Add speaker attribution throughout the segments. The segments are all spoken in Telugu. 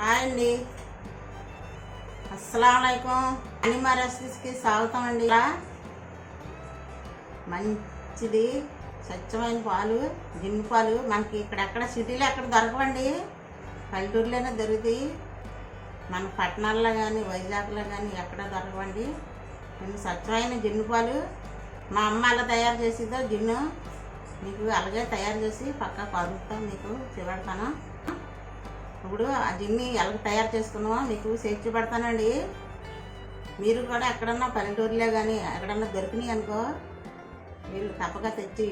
Speaker 1: హాయ్ అండి. అస్సలంకం అనిమా రెసిపీస్కి స్వాగతం అండి. ఇలా మంచిది. స్వచ్ఛమైన పాలు జిమ్మి పాలు. మనకి ఇక్కడెక్కడ సిటీలో ఎక్కడ దొరకవండి. పల్లెటూరులోనే దొరుకుతాయి. మన పట్టణాల్లో కానీ వైజాగ్లో కానీ ఎక్కడ దొరకవండి. కొన్ని స్వచ్ఛమైన జిన్ను పాలు. మా అమ్మ అలా తయారు చేసిద్దో జిన్ను. మీకు అలాగే తయారు చేసి పక్క పరుగుతాం మీకు చివరితనం. ఇప్పుడు ఆ జిన్ని ఎలా తయారు చేసుకున్నామో మీకు చేర్చి పెడతానండి మీరు కూడా ఎక్కడన్నా పల్లెటూరులో కానీ ఎక్కడన్నా దొరికినాయి అనుకో మీరు తప్పక తెచ్చి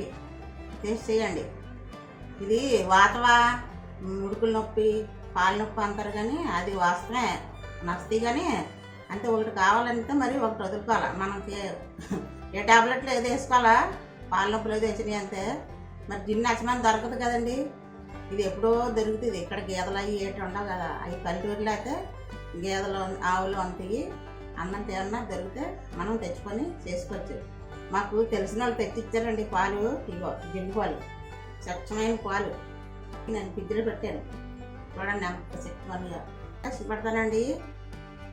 Speaker 1: టేస్ట్ చేయండి. ఇది వాతవా ముడుకుల నొప్పి పాల నొప్పి అంటారు కానీ అది వాస్తవమే. నస్తాయి కానీ అంటే ఒకటి కావాలంటే మరి ఒకటి వదులుకోవాలి. మనకి ఏ టాబ్లెట్లు ఏదో వేసుకోవాలా? పాల నొప్పులు ఏదో వచ్చినాయి అంతే మరి జిమ్ నచ్చమని దొరకదు కదండి. ఇది ఎప్పుడో దొరుకుతుంది. ఇక్కడ గేదెలు అవి ఏటి ఉండవు కదా. అవి పల్లెటూరులో అయితే గేదెలు ఆవులు ఉంటాయి. అన్నంత ఏమన్నా దొరికితే మనం తెచ్చుకొని చేసుకోవచ్చు. మాకు తెలిసిన వాళ్ళు తెచ్చిచ్చారండి పాలు. ఇగో జిడ్డు పాలు. స్వచ్ఛమైన పాలు. నేను పిద్దులు పెట్టాను. చూడండి అంత శక్తివంతుగా కష్టపడతానండి.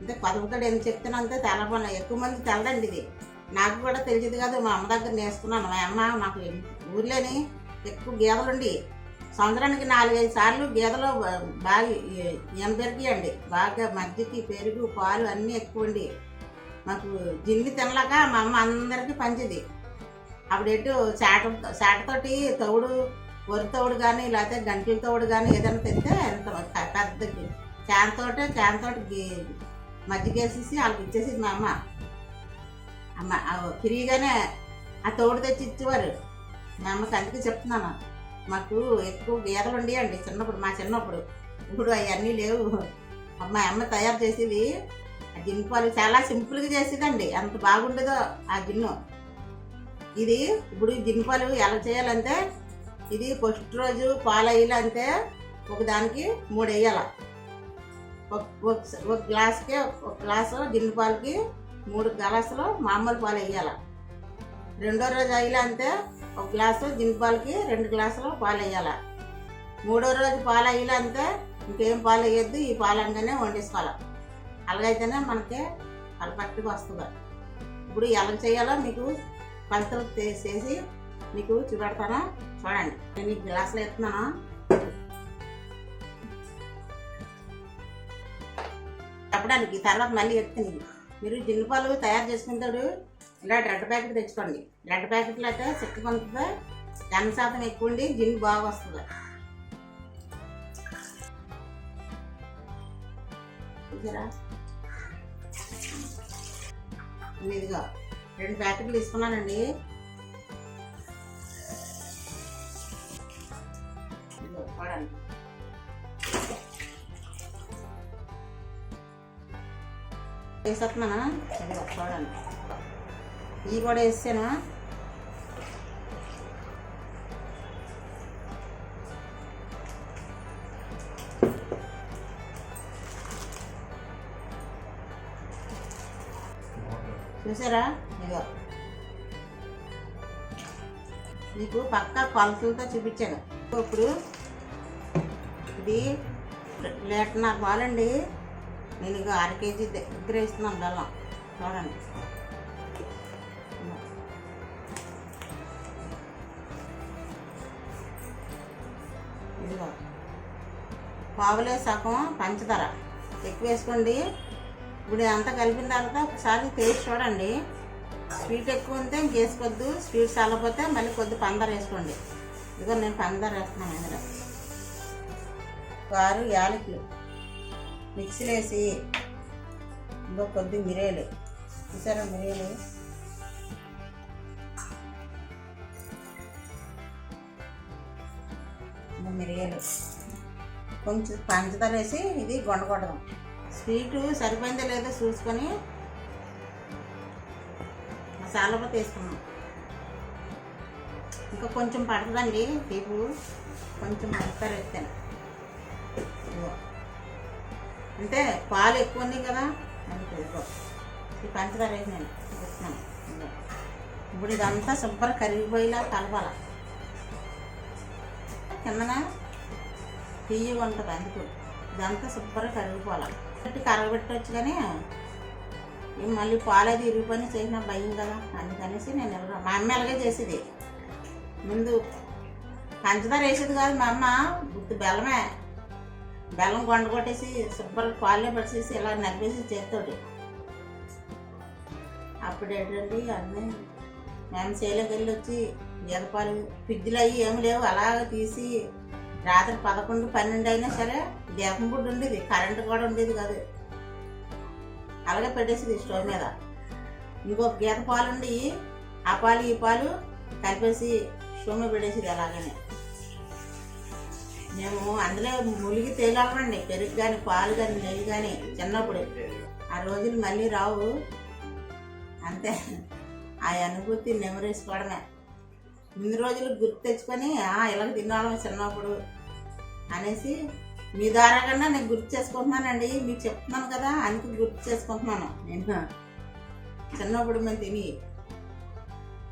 Speaker 1: అంటే పదుగుతాడు ఎందుకు చెప్తున్నా అంతే తెలపన ఎక్కువ మంది తెలదండి ఇది. నాకు కూడా తెలియదు కాదు. మా అమ్మ దగ్గర నేర్చుకున్నాను. మా అమ్మ మాకు ఊర్లోని ఎక్కువ గేదలుండి. సంవత్సరానికి నాలుగైదు సార్లు గేదెలు బాగా ఏం బాగా మజ్జికి పెరుగు పాలు అన్నీ ఎక్కువండి. మాకు జిన్ని తినలేక మా అమ్మ అందరికీ పంచింది. అప్పుడు ఎటు చాట చాటతోటి తౌడు వరి తౌడు కానీ లేకపోతే గంటల తౌడు కానీ ఏదైనా తెస్తే ఎంత పెద్ద క్యాన్తోటి క్యాన్తోటి మజ్జిగ వేసేసి వాళ్ళకి ఇచ్చేసింది మా అమ్మ. అమ్మ ఫ్రీగానే ఆ తోడు తెచ్చి ఇచ్చేవారు. మా అమ్మకి అందుకే చెప్తున్నాను. మాకు ఎక్కువ గీతలు ఉండేయండి చిన్నప్పుడు మా చిన్నప్పుడు. ఇప్పుడు అవన్నీ లేవు. మా అమ్మ తయారు చేసేది ఆ జిన్ను పాలు చాలా సింపుల్గా చేసేదండి. ఎంత బాగుండదో ఆ జిన్ను ఇది ఇప్పుడు ఈ జిన్ను పాలు ఎలా చేయాలంటే ఇది ఫస్ట్ రోజు పాలు వేయాలంటే ఒక దానికి మూడు వేయాల. ఒక ఒక- గ్లాస్కి ఒక గ్లాసు జిన్ను పాలకి మూడు గ్లాసులు మామూలు పాలు వేయాలి. రెండో రోజు అయ్యాలంటే ఒక గ్లాసు జిన్ పాలకి రెండు గ్లాసులు పాలు వేయాలి. మూడో రోజు పాలు అయ్యాలంటే ఇంకేం పాలు వేయద్దు ఈ పాలు అనగానే వండేసుకోవాలి. అలాగైతేనే మనకి పర్ఫెక్ట్గా వస్తుంది. ఇప్పుడు ఎలా చేయాలో మీకు పంచలు చేసి మీకు చూపెడతాను. చూడండి. నేను ఈ గ్లాసులు ఎత్తున్నాను చెప్పడానికి తర్వాత మళ్ళీ ఎత్తుని మీరు జిన్ను పాలు తయారు చేసుకుంటాడు. ఇలా రెడ్ ప్యాకెట్ తెచ్చుకోండి. రెడ్ ప్యాకెట్లు అయితే చెక్క కొంత ఎన్న శాతం ఎక్కువ ఉండి జిన్ బాగా వస్తుంది. ఇదిగా రెండు ప్యాకెట్లు తీసుకున్నానండి. చూడండి. వేసేస్తున్నానా చూడండి. ఇవి కూడా వేసాను చూసారా? ఇదిగో. మీకు పక్కా కొలతలతో చూపించాను. ఇప్పుడు ఇది లీటర్ పాలండి నేను ఇక అర కేజీ దగ్గర వేస్తున్నాను బెల్లం. చూడండి. పావులే సగం పంచదార. ఎక్కువ వేసుకోండి. ఇప్పుడు అంతా కలిపిన తర్వాత ఒకసారి టేస్ట్ చూడండి. స్వీట్ ఎక్కువ ఉంటే ఇంకేసుకోవద్దు స్వీట్ చల్లపోతే మళ్ళీ కొద్ది పందర వేసుకోండి. ఇదిగో నేను పందర వేస్తున్నాను ఇందులో కారు ఆరు యాలకులు మిక్సీలో వేసి ఇంకో కొద్ది మిరియాలు. చూసారా మిరియాలు? మిరియాలు. కొంచెం పంచదార వేసి ఇది గొండగొడదాం స్వీటు సరిపోయిందో లేదో చూసుకొని మసాలా తీసుకున్నాం. ఇంకా కొంచెం పడుతుందండి తీపు. కొంచెం పంచదార వేస్తాను. అంటే పాలు ఎక్కువ ఉన్నాయి కదా అందుకే ఇదిగో. ఈ పంచదార వేసి నేను చూపిస్తున్నాను ఇప్పుడు ఇదంతా శుభ్ర కరిగిపోయేలా కలపాల. కిందన తీయగా ఉంటుంది అందుకు. ఇదంతా శుభ్రం కరిగిపోవాలి. పెట్టి కరగబెట్టవచ్చు కానీ మళ్ళీ పాలు అది ఇరిగిపోయి చేసిన భయం కదా. అందుకనేసి నేను ఎలాగ మా అమ్మ ఎలాగే చేసేది. ముందు పంచదార వేసేది కాదు మా అమ్మ గుర్తు బెల్లమే. బెల్లం కొండ కొట్టేసి శుభ్రంగా పాలే పడిసేసి ఇలా నలిపేసి చేస్తాడు అప్పుడు ఏంటండి అన్నీ మేము చేలోకి వెళ్ళి వచ్చి గెదపాలు ఫ్రిడ్జ్లు అవి ఏమి లేవు. అలాగ తీసి రాత్రి పదకొండు పన్నెండు అయినా సరే దీపం గుడ్డు ఉండేది కరెంటు కూడా ఉండేది కాదు. అలాగే పెట్టేసేది స్టవ్ మీద. ఇంకొక గీత పాలు ఉండి ఆ పాలు ఈ పాలు కలిపేసి స్టవ్ మీద పెట్టేసేది అలాగనే. మేము అందులో ములిగి తేలామండి పెరుగు కానీ పాలు కానీ నెయ్యి కానీ చిన్నప్పుడు. ఆ రోజులు మళ్ళీ రావు. అంతే. ఆ అనుభూతి నెమరేసుకోవడమే ఇన్ని రోజులు గుర్తు తెచ్చుకొని ఇలా తిన్నాము చిన్నప్పుడు. అనేసి మీ ద్వారా కన్నా నేను గుర్తు చేసుకుంటున్నానండి. మీకు చెప్తున్నాను కదా అందుకు గుర్తు చేసుకుంటున్నాను. నేను చిన్నప్పుడు మేము తిని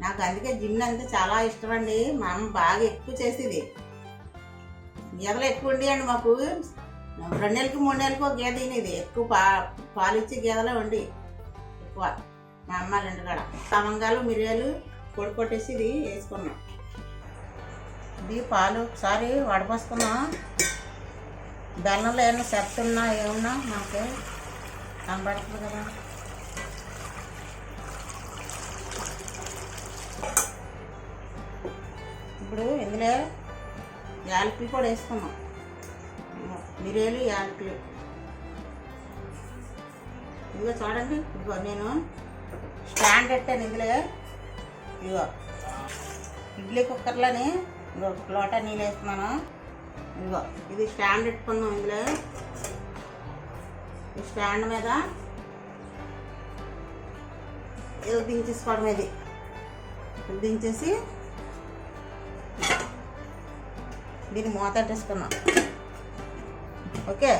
Speaker 1: నాకు అందుకే జిమ్ అంటే చాలా ఇష్టం అండి మా అమ్మ బాగా ఎక్కువ చేసేది. గేదెలు ఎక్కువ ఉండేయండి మాకు. రెండు నెలలకి మూడు నెలలకు ఒక గేదె తినేది. ఎక్కువ పా పాలు ఇచ్చే ఉండి ఎక్కువ. మా అమ్మ రెండు కాడ. సమంగాలు మిరియాలు పొడి కొట్టేసి ఇది వేసుకున్నాం. ఇది పాలు. ఒకసారి వడపోసుకున్నాం. బెల్లంలో ఏమైనా చెప్తున్నా ఏమన్నా మనకి కనబడుతుంది కదా. ఇప్పుడు ఇందులో యాలకులు కూడా వేసుకున్నాం మిరియాలు యాలకులు. ఇదిగో చూడండి. ఇదిగో నేను స్టాండ్ పెట్టాను ఇందులో. ఇదిగో. ఇడ్లీ కుక్కర్లని లోటా నీళ్ళు వేస్తున్నాను. ఇదిగో ఇది స్టాండ్ పెట్టుకున్నాం ఇందులో. ఈ స్టాండ్ మీద ఇది దించేసుకోవడం ఇది. దించేసి దీన్ని మూత పెట్టేసుకున్నాం ఓకే?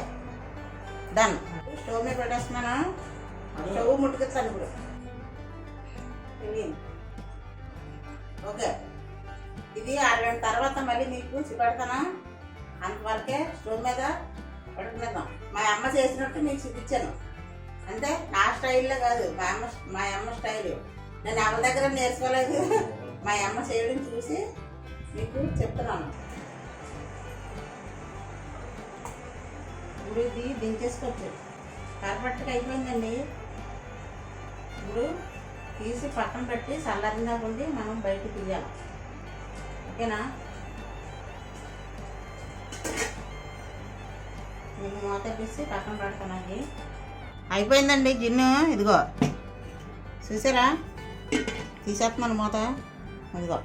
Speaker 1: డన్ స్టవ్ మీద పెట్టేస్తున్నాను. స్టవ్ ముట్టుకొస్తాను ఇప్పుడు. ఓకే? ఇది అరగంట తర్వాత మళ్ళీ మీకు చూపెడతాను అంతవరకే స్టవ్ మీద పెట్టుకునేద్దాం మా అమ్మ చేసినట్టు మీకు చూపించాను. అంటే నా స్టైల్లో కాదు. మా అమ్మ మా అమ్మ స్టైల్. నేను అమ్మ దగ్గర నేర్చుకోలేదు. మా అమ్మ చేయడం చూసి మీకు చెప్తున్నాను. ఇప్పుడు ఇది దించేసుకోవచ్చు. కరపట్టుకు అయిపోయిందండి. ఇప్పుడు తీసి పక్కన పెట్టి చల్లారిందా ఉండి మనం బయట తీయాలి. ఓకేనా? నేను మూత తీసి పక్కన పెడతానండి అయిపోయిందండి గిన్నె ఇదిగో. చూసారా? తీసేస్తున్నాను మూత. ఇదిగో.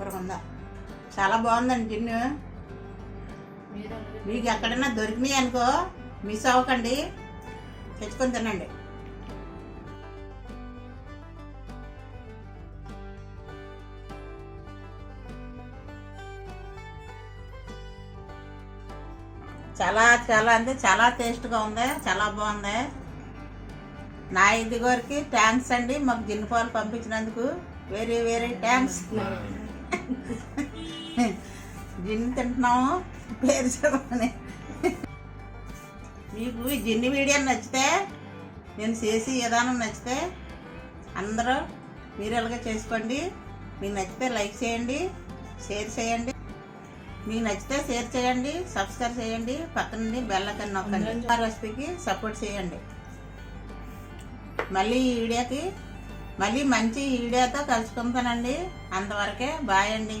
Speaker 1: సూపర్గా ఉందా? చాలా బాగుందండి
Speaker 2: టిన్ను.
Speaker 1: మీకు ఎక్కడైనా దొరికినాయి అనుకో మిస్ అవ్వకండి. తెచ్చుకొని తినండి. చాలా చాలా అంటే చాలా టేస్ట్గా ఉంది చాలా బాగుంది. నా ఇది వరకు థ్యాంక్స్ అండి. మాకు జిన్ను పాలు పంపించినందుకు. వెరీ వెరీ థ్యాంక్స్ జిన్ని తింటున్నాము పేరు చెప్పని మీకు ఈ జిన్ని వీడియో నచ్చితే నేను చేసి విధానం నచ్చితే అందరూ మీరు ఎలాగ చేసుకోండి. మీకు నచ్చితే లైక్ చేయండి షేర్ చేయండి. మీకు నచ్చితే షేర్ చేయండి సబ్స్క్రైబ్ చేయండి. పక్కన బెల్ కన్నా నొక్కండి. రెసిపీకి సపోర్ట్ చేయండి. మళ్ళీ ఈ వీడియోకి మళ్ళీ మంచి వీడియోతో కలుసుకుంటానండి. అంతవరకే బాయ్ అండి.